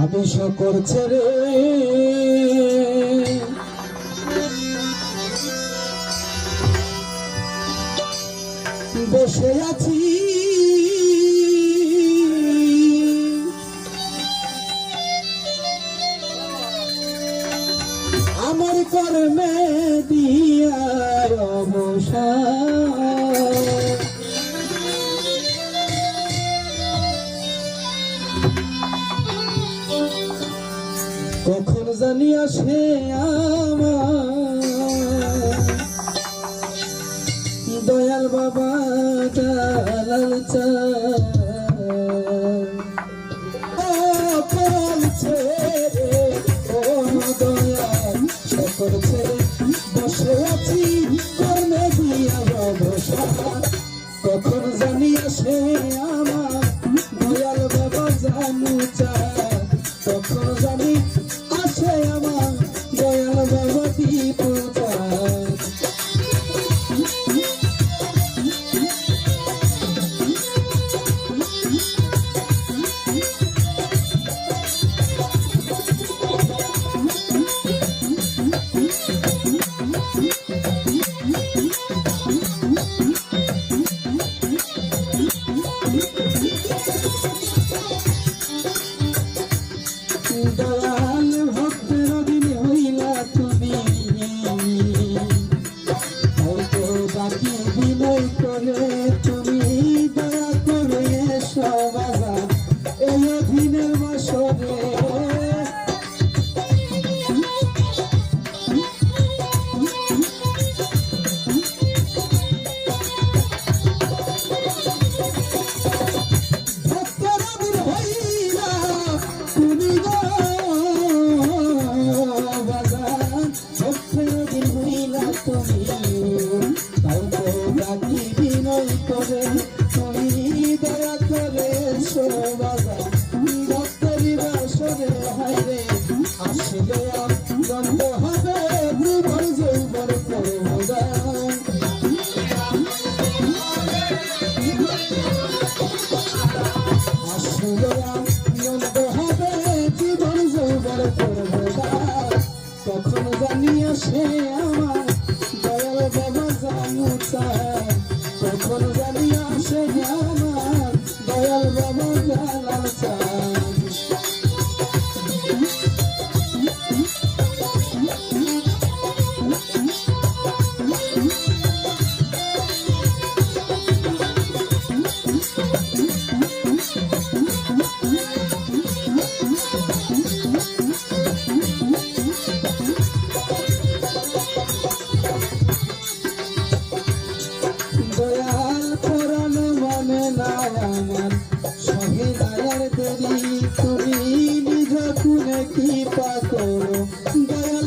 আমি শকর ছেড়ে বসে আছি। আমার কর্মে দিয়ার অবসা কখন জানি আসে দয়াল বাবা ছেড়ে ও দয়াল সকল জানিয়া সে আমার। দয়াল বাবা জানাল চায় না আমার। সহে তুমি নিজ কুলে কি পাকো দয়াল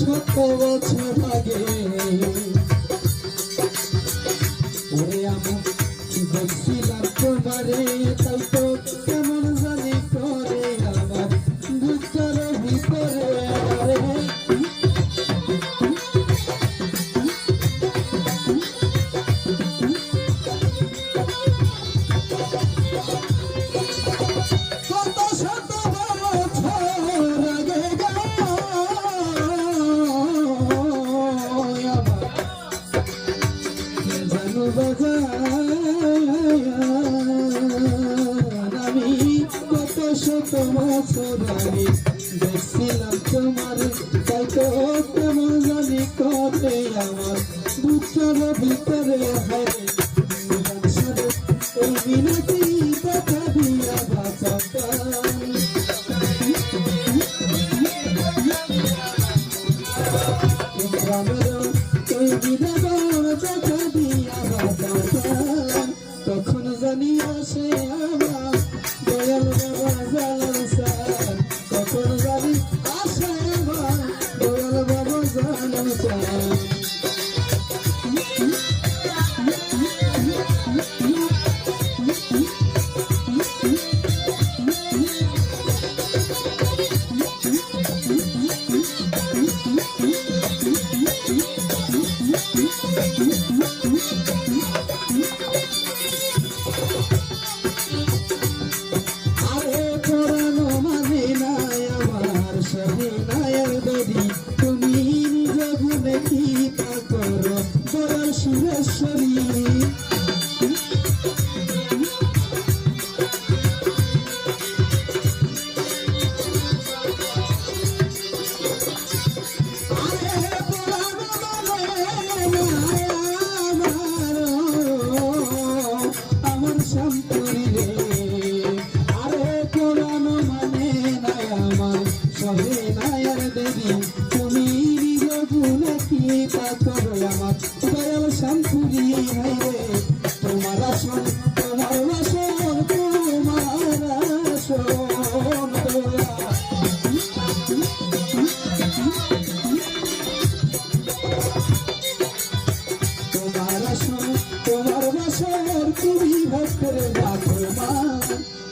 সত্য আছে ভাগে ওরে আমার বলছিলাম তোমারে তোমার সোনালি দেখছিলাম তোমার, তাই তো কেমন জানি করে আমার। বুকের ভিতরে হারে এই মিনতি কথা দিয়া ভাষা আমার সন্তান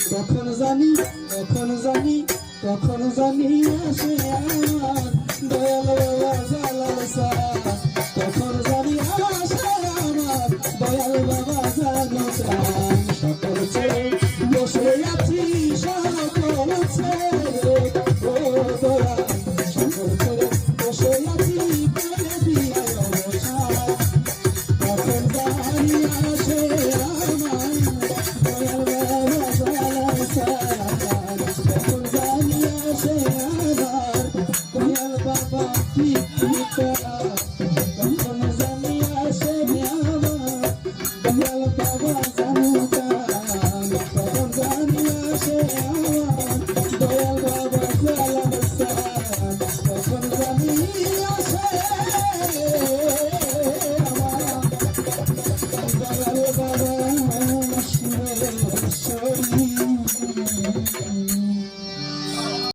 কখন জানি কখন জানি কখন জানি আসে আমার দয়াল বাবা জালাল সার। কখন জানি আসে আমার দয়াল বাবা জানো से